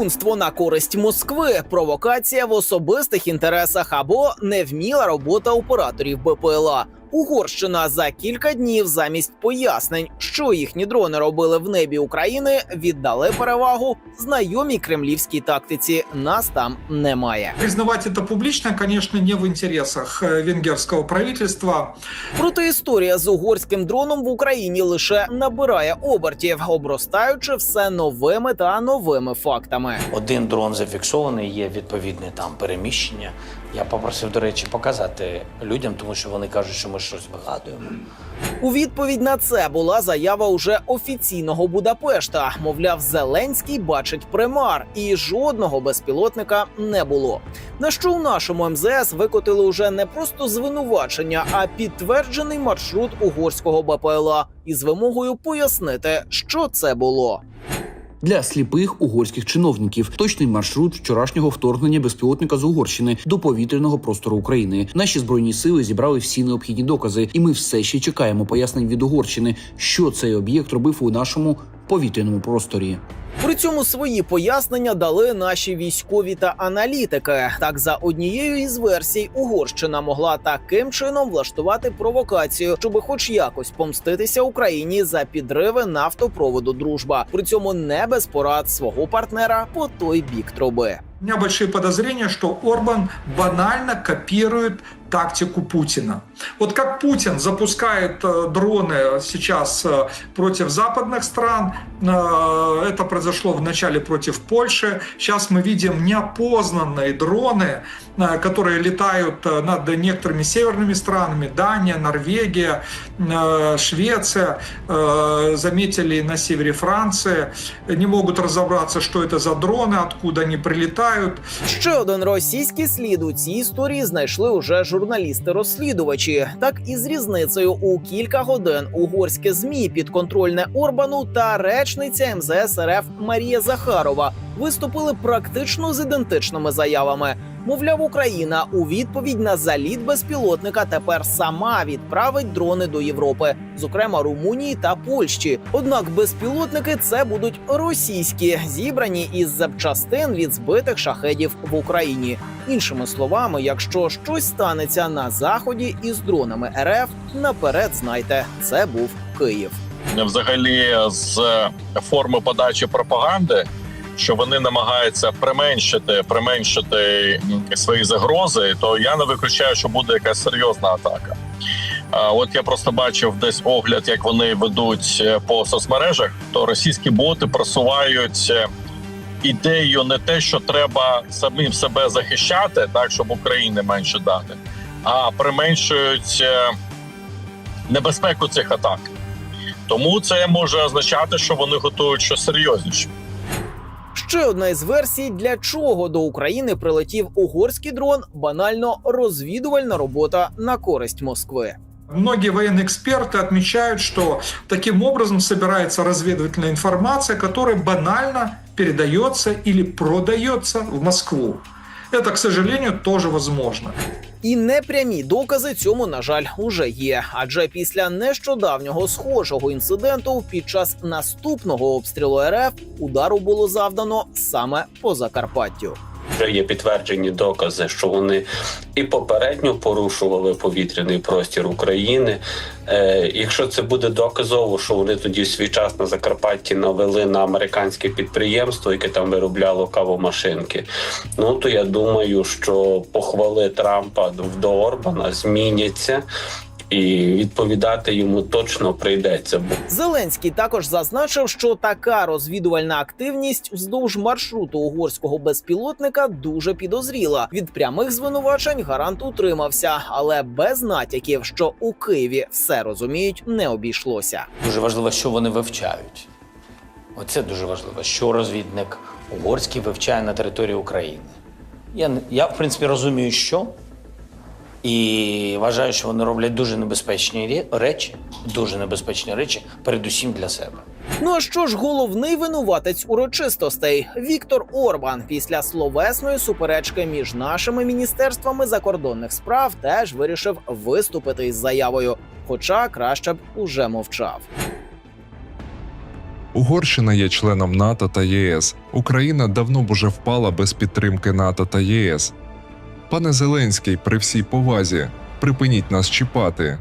Шпигунство на користь Москви, провокація в особистих інтересах або невміла робота операторів БПЛА. Угорщина за кілька днів замість пояснень, що їхні дрони робили в небі України, віддали перевагу знайомій кремлівській тактиці. Нас там немає. Признавать это публично, конечно, не в интересах э, венгерского правительства. Проте історія з угорським дроном в Україні лише набирає обертів, обростаючи все новими та новими фактами. Один дрон зафіксований, є відповідне там переміщення. Я попросив, до речі, показати людям, тому що вони кажуть, що ми щось вигадуємо. У відповідь на це була заява уже офіційного Будапешта. Мовляв, Зеленський бачить примар, і жодного безпілотника не було. На що у нашому МЗС викотили уже не просто звинувачення, а підтверджений маршрут угорського БПЛА із вимогою пояснити, що це було. Для сліпих угорських чиновників точний маршрут вчорашнього вторгнення безпілотника з Угорщини до повітряного простору України. Наші збройні сили зібрали всі необхідні докази, і ми все ще чекаємо пояснень від Угорщини, що цей об'єкт робив у нашому повітряному просторі. При цьому свої пояснення дали наші військові та аналітики. Так, за однією із версій, Угорщина могла таким чином влаштувати провокацію, щоб хоч якось помститися Україні за підриви нафтопроводу Дружба. При цьому не без порад свого партнера по той бік труби. У меня большие подозрения, что Орбан банально копирует тактику Путина. Вот как Путин запускает э, дроны сейчас э, против западных стран, э, это произошло вначале против Польши, сейчас мы видим неопознанные дроны, которые летают над некоторыми северными странами, Дания, Норвегия, Швеция, заметили на севере Франции, не могут разобраться, что это за дроны, откуда они прилетают. Ще один російський слід у цій історії знайшли уже журналісти-розслідувачі. Так і з різницею у кілька годин угорське змі підконтрольне Орбану та речниця МЗС РФ Марія Захарова виступили практично з ідентичними заявами. Мовляв, Україна у відповідь на заліт безпілотника тепер сама відправить дрони до Європи, зокрема Румунії та Польщі. Однак безпілотники це будуть російські, зібрані із запчастин від збитих шахедів в Україні. Іншими словами, якщо щось станеться на заході із дронами РФ, наперед знайте, це був Київ. взагалі з форми подачі пропаганди, що вони намагаються применшити, применшити свої загрози, то я не виключаю, що буде якась серйозна атака. От я просто бачив десь огляд, як вони ведуть е, по соцмережах, то російські боти просувають е, ідею не те, що треба самим себе захищати, так щоб України менше дати, а применшують е, небезпеку цих атак. Тому це може означати, що вони готують щось серйозніше. Ще одна із версій, для чого до України прилетів угорський дрон, банально розвідувальна робота на користь Москви. Многие военные эксперты отмечают, что таким образом собирается разведывательная информация, которая банально передается или продается в Москву. Это, к сожалению, тоже возможно. І непрямі докази цьому, на жаль, уже є. Адже після нещодавнього схожого інциденту під час наступного обстрілу РФ удару було завдано саме по Закарпаттю. Вже є підтверджені докази, що вони і попередньо порушували повітряний простір України. Е, якщо це буде доказово, що вони тоді в свій час на Закарпатті навели на американське підприємство, яке там виробляло кавомашинки, ну то я думаю, що похвали Трампа до Орбана зміняться. І відповідати йому точно прийдеться. Зеленський також зазначив, що така розвідувальна активність вздовж маршруту угорського безпілотника дуже підозріла. Від прямих звинувачень гарант утримався, але без натяків, що у Києві все розуміють, не обійшлося. Дуже важливо, що вони вивчають. Оце дуже важливо, що розвідник угорський вивчає на території України. Я, я в принципі, розумію, що. І вважаю, що вони роблять дуже небезпечні рі- речі, дуже небезпечні речі, передусім для себе. Ну а що ж головний винуватець урочистостей Віктор Орбан після словесної суперечки між нашими міністерствами закордонних справ теж вирішив виступити із заявою, хоча краще б уже мовчав. Угорщина є членом НАТО та ЄС. Україна давно б уже впала без підтримки НАТО та ЄС. Пане Зеленський, при всій повазі, припиніть нас чіпати.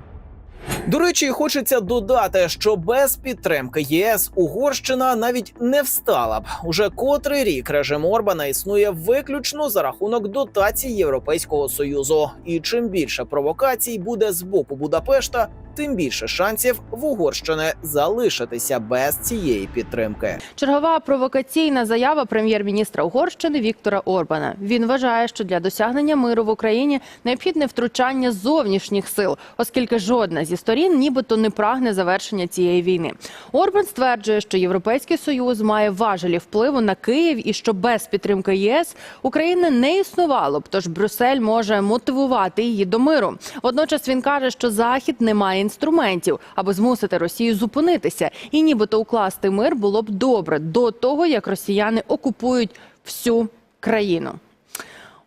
До речі, хочеться додати, що без підтримки ЄС Угорщина навіть не встала б. Уже котрий рік режим Орбана існує виключно за рахунок дотацій Європейського союзу. І чим більше провокацій буде з боку Будапешта, тим більше шансів в Угорщини залишитися без цієї підтримки. Чергова провокаційна заява прем'єр-міністра Угорщини Віктора Орбана. Він вважає, що для досягнення миру в Україні необхідне втручання зовнішніх сил, оскільки жодна зі сторін нібито не прагне завершення цієї війни. Орбан стверджує, що Європейський союз має важелі впливу на Київ і що без підтримки ЄС України не існувало б. Тож Брюссель може мотивувати її до миру. Водночас він каже, що Захід не має інструментів, аби змусити Росію зупинитися, і нібито укласти мир було б добре до того, як росіяни окупують всю країну.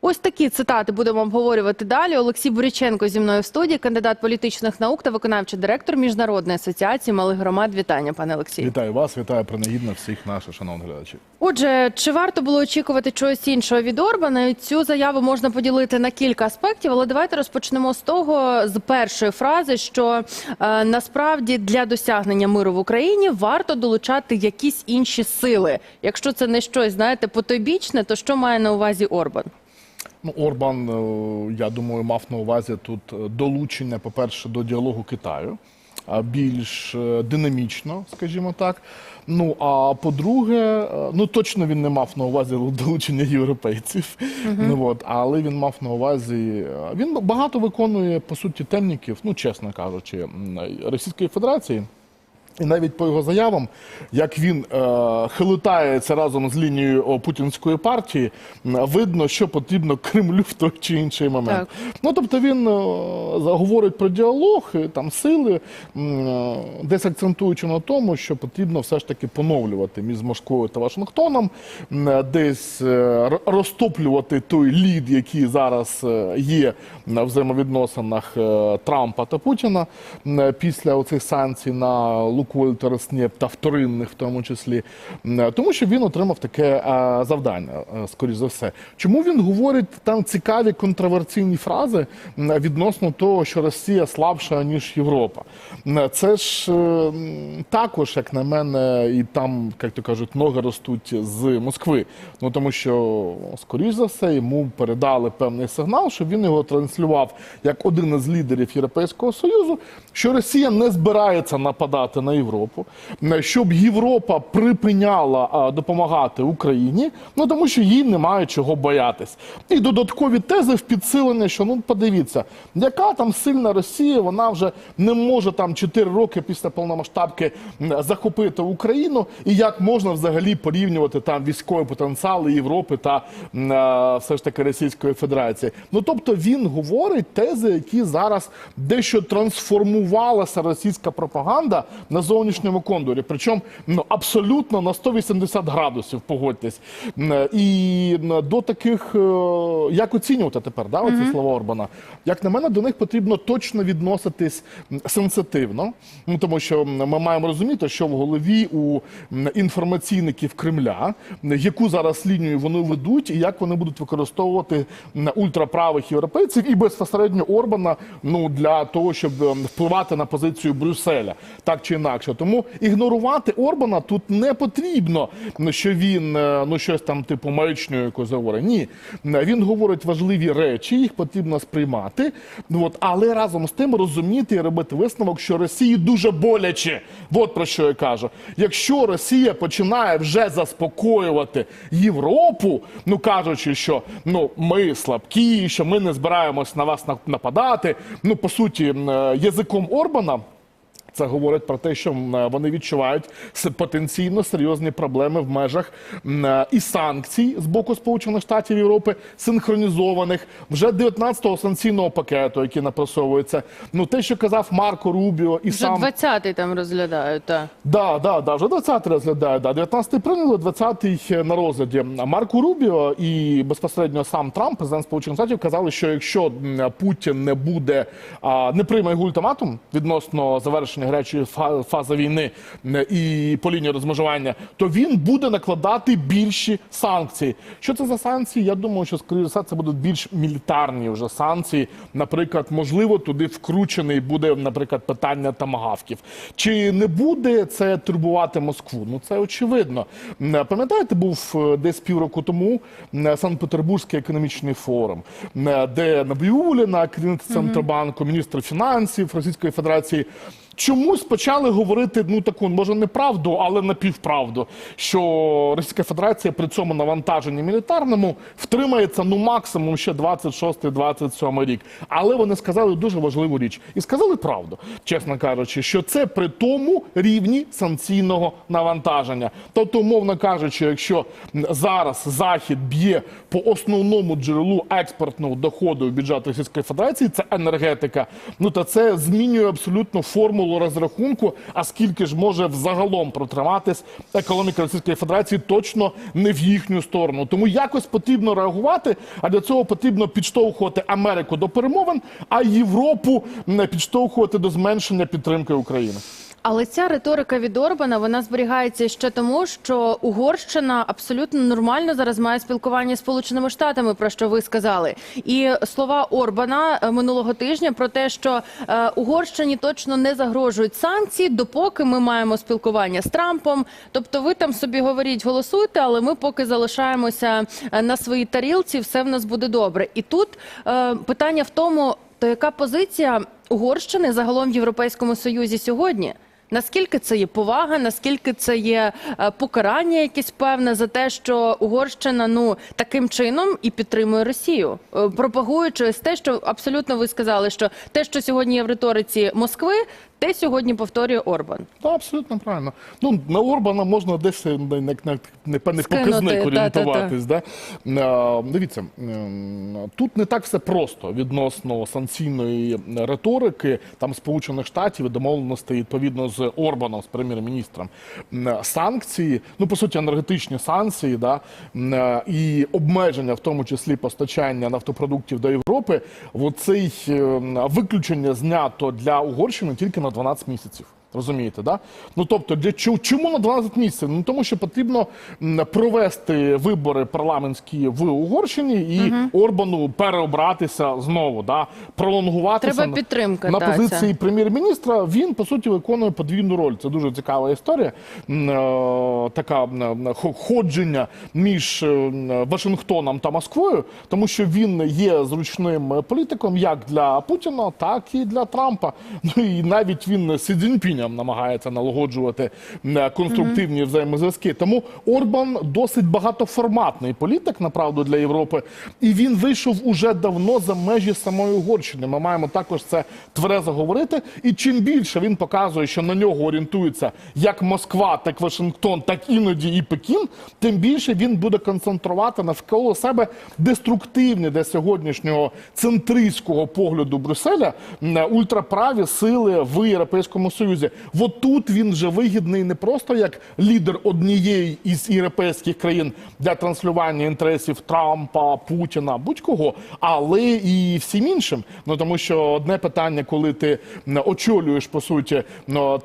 Ось такі цитати будемо обговорювати далі. Олексій Буряченко зі мною в студії, кандидат політичних наук та виконавчий директор міжнародної асоціації малих громад. Вітання, пане Олексію. Вітаю вас, вітаю принагідно всіх наших шановних глядачів. Отже, чи варто було очікувати чогось іншого від Орбана? Цю заяву можна поділити на кілька аспектів, але давайте розпочнемо з того, з першої фрази, що е, насправді для досягнення миру в Україні варто долучати якісь інші сили. Якщо це не щось, знаєте, потойбічне, то що має на увазі Орбан? Ну, Орбан, е, я думаю, мав на увазі тут е, долучення, по-перше, до діалогу Китаю, більш е, динамічно, скажімо так. Ну а по-друге, ну точно він не мав на увазі долучення європейців. Ну от, але він мав на увазі. Він багато виконує по суті темників, ну чесно кажучи, Російської Федерації. І навіть по його заявам, як він е, хилитається разом з лінією путінської партії, видно, що потрібно Кремлю в той чи інший момент. Так. Ну тобто він е, говорить про діалог, там сили, е, десь акцентуючи на тому, що потрібно все ж таки поновлювати між Москвою та Вашингтоном, е, десь е, розтоплювати той лід, який зараз е, є на взаємовідносинах е, Трампа та Путіна е, після оцих санкцій на Лукойл та Роснефть та вторинних в тому числі, е, тому що він отримав таке е, завдання, е, скоріш за все. Чому він говорить там цікаві контроверсійні фрази відносно того, що Росія слабша ніж Європа? Це ж також, як на мене, і там, як то кажуть, ноги ростуть з Москви. Ну тому що, скоріш за все, йому передали певний сигнал, що він його транслював як один із лідерів Європейського союзу, що Росія не збирається нападати на Європу, е, щоб Європа припиняла допомагати Україні, ну тому що їй немає чого боятись. І додаткові тези в підсилення, що ну подивіться, яка там сильна Росія, вона вже не може там 4 роки після повномасштабки захопити Україну, і як можна взагалі порівнювати там військові потенціали Європи та е, все ж таки Російської Федерації. Ну тобто він говорить тези, які зараз дещо трансформувалася російська пропаганда на зовнішньому кондурі. Причому ну абсолютно на 180 градусів, погодьтесь. І до таких, е, як оцінювати тепер, да, оці слова Орбана? Як на мене, до них потрібно точно відноситись сенситивно, ну, тому що ми маємо розуміти, що в голові у інформаційників Кремля, яку зараз лінію вони ведуть, і як вони будуть використовувати ультраправих європейців і безпосередньо Орбана ну, для того, щоб впливати на позицію Брюсселя, так чи інакше. Тому ігнорувати Орбана тут не потрібно, ну, що він е, ну, щось там типу маячню якось говорить. Ні, він говорить важливі речі, їх потрібно сприймати. Ну, от, але разом з тим розуміти і робити висновок, що Росії дуже боляче. От про що я кажу. Якщо Росія починає вже заспокоювати Європу, ну кажучи, що ну ми слабкі, що ми не збираємось на вас нападати. Ну по суті, е, язиком Орбана. Це говорить про те, що вони відчувають потенційно серйозні проблеми в межах е, і санкцій з боку Сполучених Штатів Європи, синхронізованих вже 19-го санкційного пакету, який напрацьовується. Ну те, що казав Марко Рубіо, і Вже сам 20-й там розглядають. Та. Да, да, да, вже 20 розглядає. Да. 19-й прийняли, 20-й на розгляді. Марко Рубіо і безпосередньо сам Трамп, президент Сполучених Штатів, казали, що якщо Путін не буде не прийме його ультиматум відносно завершення завершення гарячої фа- фази війни і по лінії розмежування, то він буде накладати більші санкції. Що це за санкції? Я думаю, що скоріше все, це будуть більш мілітарні вже санкції. Наприклад, можливо, туди вкручений буде, наприклад, питання тамагавків. Чи не буде це турбувати Москву? Ну це очевидно. Пам'ятаєте, був е, десь півроку тому Санкт-Петербурзький економічний форум, де Набіуліна, керівниця Центробанку, міністр фінансів Російської Федерації. Чомусь почали говорити ну таку, може не правду, але напівправду, що Російська Федерація при цьому навантаженні мілітарному втримається ну максимум ще 26-27 рік. Але вони сказали дуже важливу річ і сказали правду, чесно кажучи, що це при тому рівні санкційного навантаження. Тобто, умовно кажучи, якщо зараз захід б'є по основному джерелу експортного доходу в бюджет Російської Федерації, це енергетика. Ну то це змінює абсолютно формулу розрахунку. А скільки ж може взагалом протриматись економіка Російської Федерації, точно не в їхню сторону. Тому якось потрібно реагувати. А для цього потрібно підштовхувати Америку до перемовин, а Європу не підштовхувати до зменшення підтримки України. Але ця риторика від Орбана вона зберігається ще тому, що Угорщина абсолютно нормально зараз має спілкування з Сполученими Штатами, про що ви сказали. І слова Орбана е, минулого тижня про те, що е, Угорщині точно не загрожують санкції, допоки ми маємо спілкування з Трампом. Тобто, ви там собі говоріть, голосуйте, але ми поки залишаємося е, на своїй тарілці, все в нас буде добре. І тут питання в тому, то яка позиція Угорщини загалом в Європейському Союзі сьогодні? Наскільки це є повага, наскільки це є е, покарання якесь певне за те, що Угорщина ну таким чином і підтримує Росію, Е, пропагуючи те, що абсолютно ви сказали, що те, що сьогодні є в риториці Москви, те сьогодні повторює Орбан. Так, абсолютно правильно. Ну, на Орбана можна десь е, на, на, на, на певний показник орієнтуватись. Да? Е, Дивіться, тут не так все просто відносно санкційної риторики там Сполучених Штатів і домовленостей відповідно з Орбаном, з прем'єр-міністром. Санкції, ну по суті, енергетичні санкції, да, і обмеження, в тому числі постачання нафтопродуктів до Європи, оцей е, виключення знято для Угорщини тільки на 12 місяців. Розумієте, да? Ну тобто, для чому, чому на 12 місяців? Ну тому що потрібно провести вибори парламентські в Угорщині і Орбану переобратися знову, да? пролонгуватися Треба на- підтримка, на та, позиції прем'єр-міністра. Він по суті виконує подвійну роль. Це дуже цікава історія. Е, Така ходження між е, Вашингтоном та Москвою, тому що він є зручним е, політиком як для Путіна, так і для Трампа. Ну і навіть він з Сі намагається налагоджувати конструктивні взаємозв'язки. Тому Орбан досить багатоформатний політик, направду для Європи, і він вийшов уже давно за межі самої Угорщини. Ми маємо також це тверезо говорити. І чим більше він показує, що на нього орієнтується як Москва, так Вашингтон, так іноді і Пекін, тим більше він буде концентрувати навколо себе деструктивні для сьогоднішнього центристського погляду Брюсселя ультраправі сили в Європейському Союзі. От тут він вже вигідний не просто як лідер однієї із європейських країн для транслювання інтересів Трампа, Путіна, будь-кого, але і всім іншим. Ну тому що одне питання, коли ти очолюєш по суті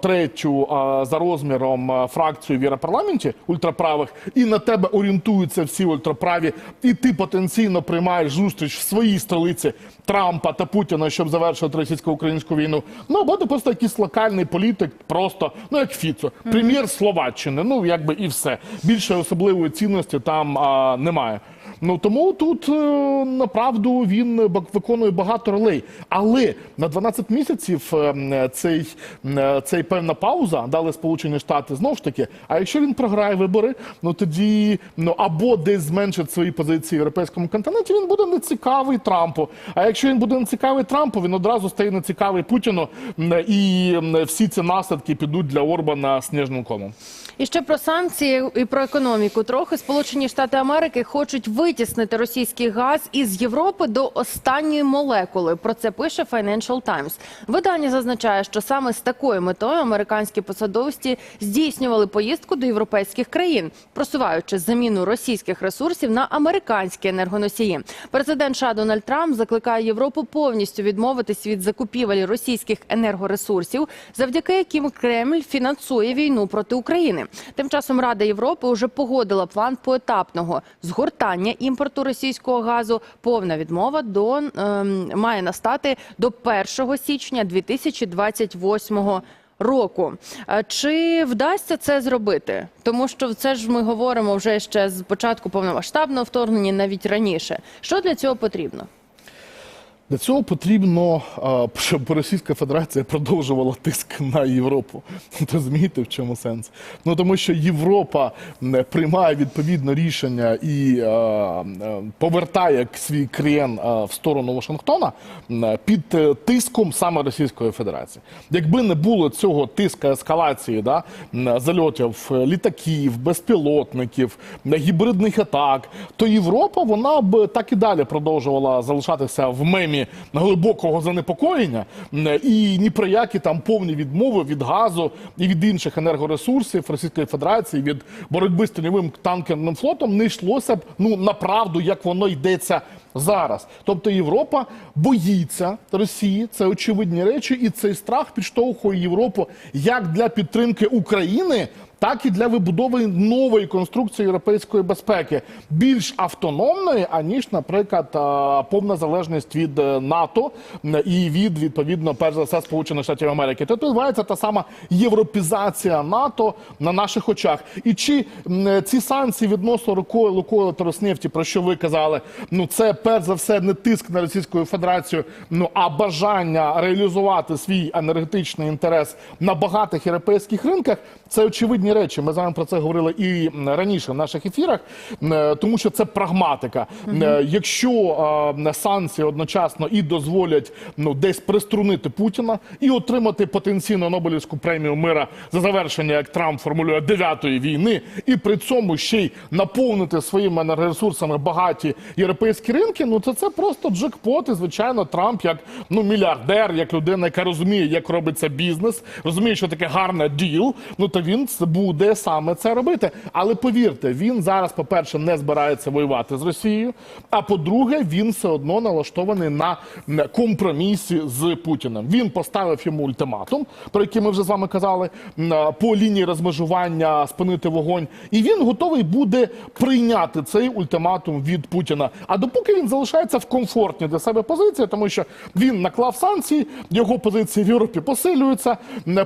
третю за розміром фракцію в Європарламенті ультраправих, і на тебе орієнтуються всі ультраправі, і ти потенційно приймаєш зустріч в своїй столиці Трампа та Путіна, щоб завершити російсько-українську війну. Ну або ти просто якийсь локальний політик, просто ну як Фіцо, прем'єр Словаччини. Ну якби і все. Більше особливої цінності там а, немає. Ну тому тут е, направду він виконує багато ролей. Але на 12 місяців е, цей, цей певна пауза дали Сполучені Штати знову ж таки. А якщо він програє вибори, ну тоді ну або десь зменшить свої позиції в європейському континенті, він буде нецікавий Трампу. А якщо він буде нецікавий Трампу, він одразу стає нецікавий Путіну, і всі ці наслідки підуть для Орбана сніжним комом. І ще про санкції і про економіку. Трохи Сполучені Штати Америки хочуть витіснити російський газ із Європи до останньої молекули. Про це пише Financial Times. Видання зазначає, що саме з такою метою американські посадовці здійснювали поїздку до європейських країн, просуваючи заміну російських ресурсів на американські енергоносії. Президент США Дональд Трамп закликає Європу повністю відмовитись від закупівель російських енергоресурсів, завдяки яким Кремль фінансує війну проти України. Тим часом Рада Європи вже погодила план поетапного згортання імпорту російського газу. Повна відмова до ем, має настати до 1 січня 2028 року. Е, Чи вдасться це зробити? Тому що це ж ми говоримо вже ще з початку повномасштабного вторгнення, навіть раніше. Що для цього потрібно? Для цього потрібно, щоб Російська Федерація продовжувала тиск на Європу. Розумієте, в чому сенс? Ну тому що Європа приймає відповідне рішення і повертає свій крен в сторону Вашингтона під е, тиском саме Російської Федерації. Якби не було цього тиска ескалації, да, зальотів е, літаків, безпілотників, гібридних атак, то Європа вона б так і далі продовжувала залишатися в мемі глибокого занепокоєння і ні про які там повні відмови від газу і від інших енергоресурсів Російської Федерації від боротьби з тіньовим танкерним флотом не йшлося б ну направду, як воно йдеться зараз. Тобто Європа боїться Росії, це очевидні речі, і цей страх підштовхує Європу як для підтримки України. Так і для вибудови нової конструкції європейської безпеки, більш автономної, аніж, наприклад, повна залежність від е, НАТО і від відповідно, перш за все, Сполучених Штатів Америки. Тобто відбувається та сама європізація НАТО на наших очах. І чи ці санкції відносно рукою Лукойл та про що ви казали, ну це перш за все не тиск на Російську Федерацію, ну а бажання реалізувати свій енергетичний інтерес на багатих європейських ринках. Це очевидні речі. Ми з вами про це говорили і раніше в наших ефірах, е, тому що це прагматика. Е, Якщо санкції одночасно і дозволять ну десь приструнити Путіна і отримати потенційно Нобелівську премію мира за завершення, як Трамп формулює дев'ятої війни, і при цьому ще й наповнити своїми енергоресурсами багаті європейські ринки, ну це це просто джекпот. І звичайно, Трамп як ну мільярдер, як людина, яка розуміє, як робиться бізнес, розуміє, що таке гарне діл. Ну то він буде саме це робити. Але повірте, він зараз, по-перше, не збирається воювати з Росією. А по-друге, він все одно налаштований на компромісі з Путіним. Він поставив йому ультиматум, про який ми вже з вами казали, по лінії розмежування спинити вогонь. І він готовий буде прийняти цей ультиматум від Путіна. А допоки він залишається в комфортній для себе позиції, тому що він наклав санкції, його позиції в Європі посилюються,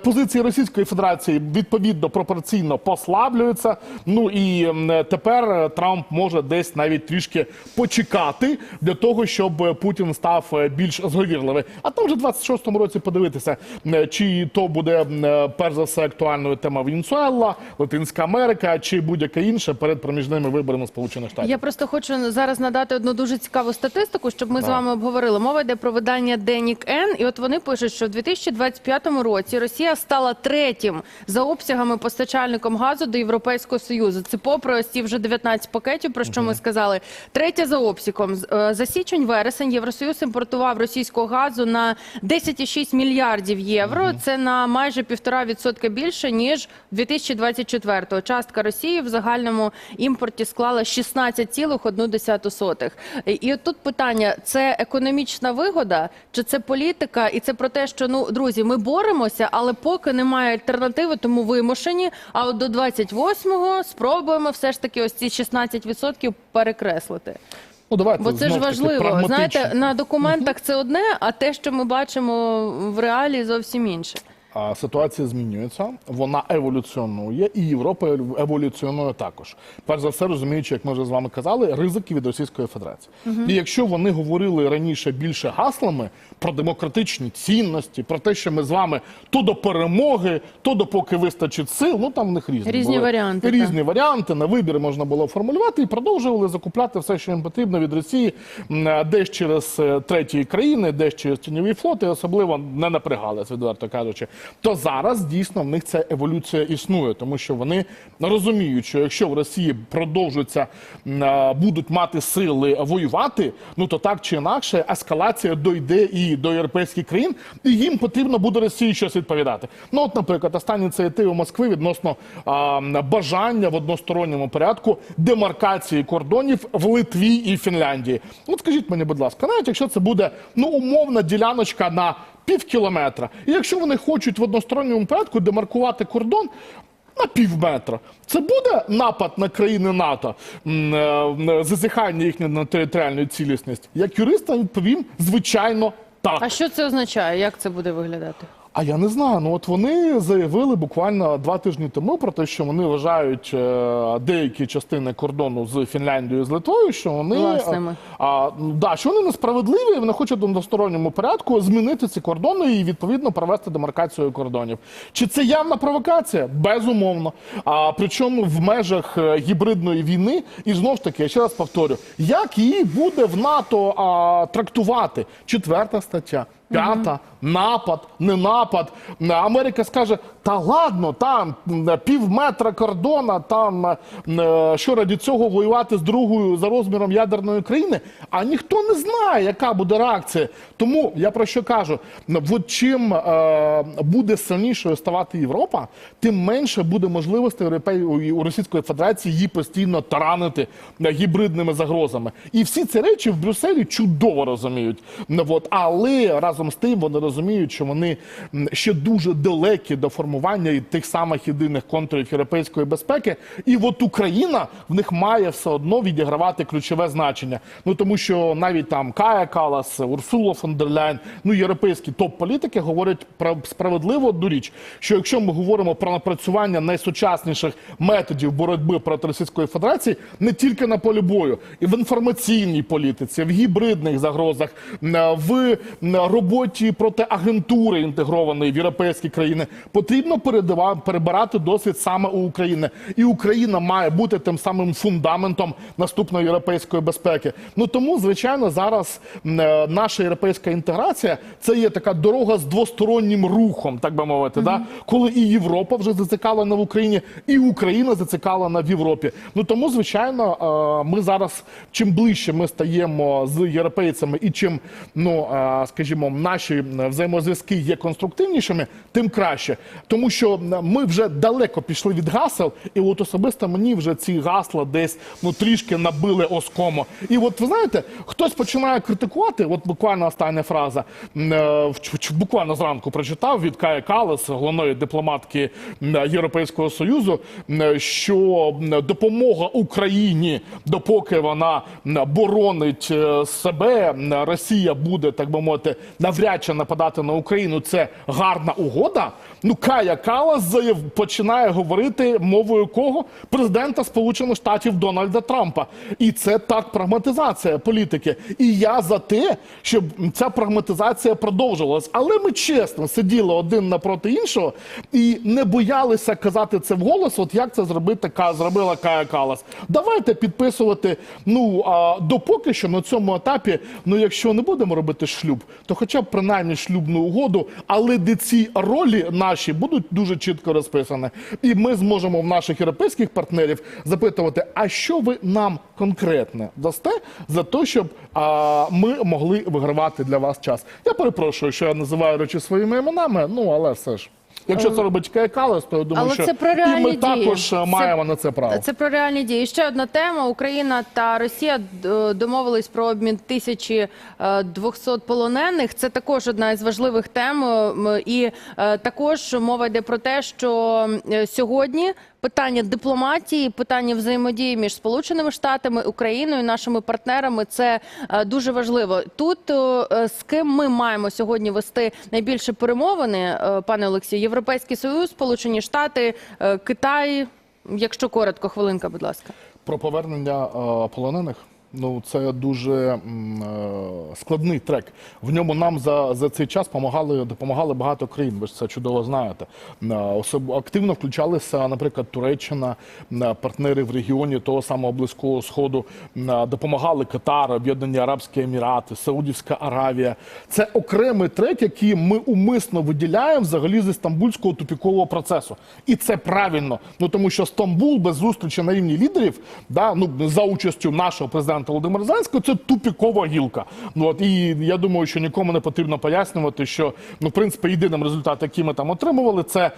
позиції Російської Федерації відповідно пропорційно послаблюються. Ну і тепер е, Трамп може десь навіть трішки почекати для того, щоб е, Путін став е, більш зговірливий. А там вже в 26-му році подивитися, м, чи то буде е, перш за все актуальною тема Венесуела, Латинська Америка, чи будь-яке інше перед проміжними виборами Сполучених Штатів. Я просто хочу зараз надати одну дуже цікаву статистику, щоб ми з вами обговорили. Мова йде про видання Денік Н, і от вони пишуть, що в 2025 році Росія стала третім за обсягами постачальником газу до Європейського союзу. Це попри ось ці вже 19 пакетів, про що ми сказали. Третя за обсягом е, за січень вересень Євросоюз імпортував російського газу на 10,6 мільярдів євро. Це на майже півтора відсотка більше ніж 2024-го. Частка Росії в загальному імпорті склала 16,1 І от тут питання: це економічна вигода, чи це політика? І це про те, що ну друзі, ми боремося, але поки немає альтернативи, тому вимушені. А от до 28-го спробуємо все ж таки ось ці 16% перекреслити. Ну давайте Бо це ж важливо. Знаєте, на документах це одне, а те, що ми бачимо в реалі, зовсім інше. Ситуація змінюється, вона еволюціонує, і Європа еволюціонує також. Перш за все, розуміючи, як ми вже з вами казали, ризики від Російської Федерації. І якщо вони говорили раніше більше гаслами про демократичні цінності, про те, що ми з вами то до перемоги, то допоки вистачить сил, ну там в них різні Різні були. варіанти, Різні варіанти на вибір можна було формулювати і продовжували закупляти все, що їм потрібно від Росії, десь через е, треті країни, десь через тіньові флоти, особливо не напрягалися, відверто кажучи. То зараз дійсно в них ця еволюція існує, тому що вони розуміють, що якщо в Росії продовжуються будуть мати сили воювати, ну то так чи інакше ескалація дойде і до європейських країн, і їм потрібно буде Росії щось відповідати. Ну, от, наприклад, останні ініціативи Москви відносно а, бажання в односторонньому порядку демаркації кордонів в Литві і Фінляндії. От скажіть мені, будь ласка, навіть якщо це буде ну умовна діляночка на пів кілометра, і якщо вони хочуть в односторонньому порядку демаркувати кордон. На пів метра. Це буде напад на країни НАТО, м, е, зазіхання їхньої на територіальну цілісність? Як юрист я відповім, звичайно, так. А що це означає? Як це буде виглядати? А я не знаю. Ну от вони заявили буквально два тижні тому про те, що вони вважають е, деякі частини кордону з Фінляндією з Литвою, що вони Власними. А, ну, да, що вони несправедливі, і вони хочуть в односторонньому порядку змінити ці кордони і відповідно провести демаркацію кордонів. Чи це явна провокація? Безумовно. А причому в межах е, гібридної війни, і знов ж таки, я ще раз повторю, як її буде в НАТО а, трактувати? Четверта стаття. П'ята, напад, не напад. Америка скаже: та ладно, там пів метра кордона, там е, е, що раді цього воювати з другою за розміром ядерної країни. А ніхто не знає, яка буде реакція. Тому я про що кажу: от чим е, буде сильнішою ставати Європа, тим менше буде можливостей у Російської Федерації її постійно таранити е, гібридними загрозами. І всі ці речі в Брюсселі чудово розуміють. От, але разом з тим вони розуміють, що вони ще дуже далекі до формування тих самих єдиних контурів європейської безпеки. І от Україна в них має все одно відігравати ключове значення. Ну тому що навіть там Кая Калас, Урсула фон дер Ляйн, ну європейські топ-політики говорять про справедливо одну річ, що якщо ми говоримо про напрацювання найсучасніших методів боротьби проти Російської Федерації, не тільки на полі бою, і в інформаційній політиці, в гібридних загрозах, в м, роботі проти агентури інтегрованої в європейські країни, потрібно перебирати досвід саме у України. І Україна має бути тим самим фундаментом наступної європейської безпеки. Ну тому, звичайно, зараз е, наша європейська інтеграція це є така дорога з двостороннім рухом, так би мовити, да? коли і Європа вже зацікавлена в Україні, і Україна зацікавлена в Європі. Ну тому, звичайно, е, ми зараз чим ближче ми стаємо з європейцями, і чим ну е, скажімо, наші взаємозв'язки є конструктивнішими, тим краще. Тому що ми вже далеко пішли від гасел, і от особисто мені вже ці гасла десь ну трішки набили оскому. І от ви знаєте, хтось починає критикувати. От буквально остання фраза е, буквально зранку прочитав від Кая Калес, головної дипломатки Європейського союзу, що допомога Україні, допоки вона боронить е, себе, Росія буде так би мовити навряд чи нападати на Україну. Це гарна угода. Ну Кая Калас заяв починає говорити мовою кого президента Сполучених Штатів Дональда Трампа, і це так прагматизація політики. І я за те, щоб ця прагматизація продовжувалась. Але ми чесно сиділи один напроти іншого і не боялися казати це вголос. От як це зробити зробила Кая Калас. Давайте підписувати. Ну а допоки що на цьому етапі, ну якщо не будемо робити шлюб, то хоча б принаймні шлюбну угоду, але де ці ролі наші будуть дуже чітко розписані. І ми зможемо в наших європейських партнерів запитувати, а що ви нам конкретне дасте за те, щоб а, ми могли вигравати для вас час. Я перепрошую, що я називаю речі своїми іменами, ну але все ж. Якщо це робить Кая Калас, то я думаю, Але що це про і реальні ми дії. також Це- е, маємо на це право. Це про реальні дії. Ще одна тема: Україна та Росія д- домовились про обмін 1200 полонених. Це також одна із важливих тем. М, І е, також мова йде про те, що е, сьогодні питання дипломатії, питання взаємодії між Сполученими Штатами, Україною, нашими партнерами це е, дуже важливо. Тут е, з ким ми маємо сьогодні вести найбільше перемовини, е, пане Олексію, Європейський Союз, Сполучені Штати, е, Китай. Якщо коротко, хвилинка, будь ласка. Про повернення е, полонених. Ну це дуже е, складний трек. В ньому нам за, за цей час допомагали, допомагали багато країн. Ви ж це чудово знаєте. Е, Особ, активно включалися, наприклад, Туреччина, е, партнери в регіоні того самого близького сходу. Допомагали Катар, Об'єднані Арабські Емірати, Саудівська Аравія. Це окремий трек, який ми умисно виділяємо взагалі зі стамбульського тупікового процесу. І це правильно. Ну тому що Стамбул без зустрічі на рівні лідерів, да, ну за участю нашого президента Володимира Зеленського, це тупікова гілка. Ну от і я думаю, що нікому не потрібно пояснювати, що ну в принципі єдиним результат, який ми там отримували, це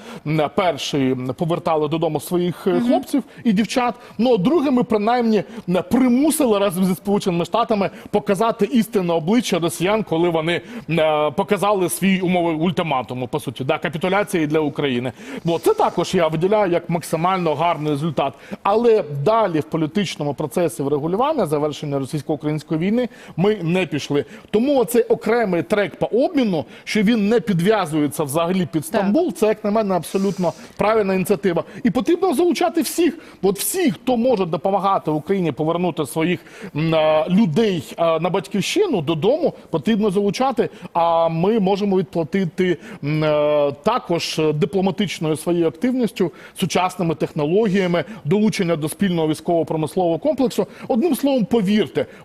перший повертали додому своїх е, хлопців і дівчат. Ну а друге, ми принаймні примусили разом зі сполученими штатами показати істинне обличчя росіян, коли вони е, показали свій умови ультиматуму, по суті, да, капітуляції для України. Бо це також я виділяю як максимально гарний результат. Але далі в політичному процесі врегулювання завершення російсько-української війни ми не пішли. Тому цей окремий трек по обміну, що він не підв'язується взагалі під Стамбул, це як на мене абсолютно правильна ініціатива. І потрібно залучати всіх. От всі, хто може допомагати Україні повернути своїх а, людей а, на батьківщину додому, потрібно залучати. А ми можемо відплатити е, також е, дипломатичною своєю активністю, сучасними технологіями, долучення до спільного військово-промислового комплексу. Одним словом, повірте,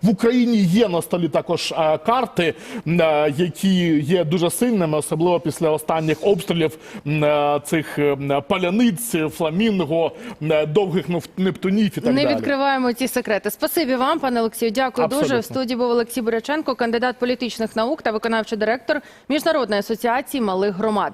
в Україні є на столі також е, карти, е, які є дуже сильними, особливо після останніх обстрілів е, цих паляниць, фламінго, довгих нептунів і так не далі. відкриваємо ці секрети. Спасибі вам, пане Олексію. Дякую дуже. В студії був Олексій Буряченко, кандидат політичних наук та виконавчий директор Міжнародної асоціації малих громад.